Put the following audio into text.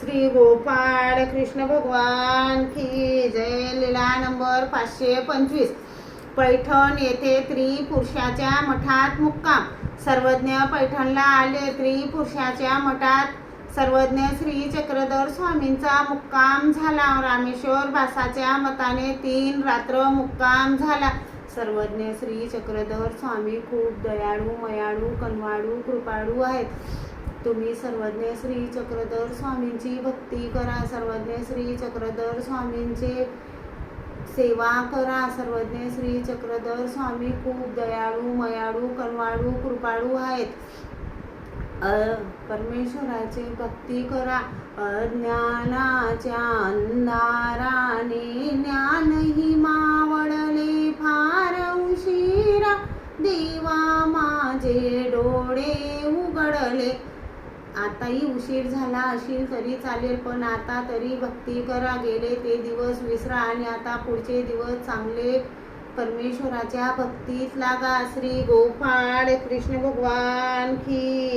श्री गोपाळ कृष्ण भगवान की जय. लीला नंबर पाचशे पंचवीस. पैठण येथे त्रिपुरुषाच्या मठात मुक्काम. सर्वज्ञ पैठणला आले. त्रिपुरुषाच्या मठात सर्वज्ञ श्री चक्रधर स्वामींचा मुक्काम झाला. रामेश्वर भासाच्या मताने तीन रात्र मुक्काम झाला. सर्वज्ञ श्री चक्रधर स्वामी खूप दयाळू मयाळू कनवाळू कृपाळू आहेत. तुम्ही सर्वज्ञ श्री चक्रधर स्वामींची भक्ती करा सर्वज्ञ श्री चक्रधर स्वामींचे सेवा करा सर्वज्ञ श्री चक्रधर स्वामी खूप दयाळू मयाळू कनवाळू कृपाळू आहेत. परमेश्वराची भक्ती करा अज्ञानाच्या अंधाराने ज्ञानही मावळले फार उशिरा देवा माझे डोळे उघडले. आताही उशीर झाला असेल तरी चालेल पण आता तरी भक्ती करा गेले ते दिवस विसरा आणि आता पुढचे दिवस चांगले परमेश्वराच्या भक्तीत लागा. श्री गोपाळ कृष्ण भगवान की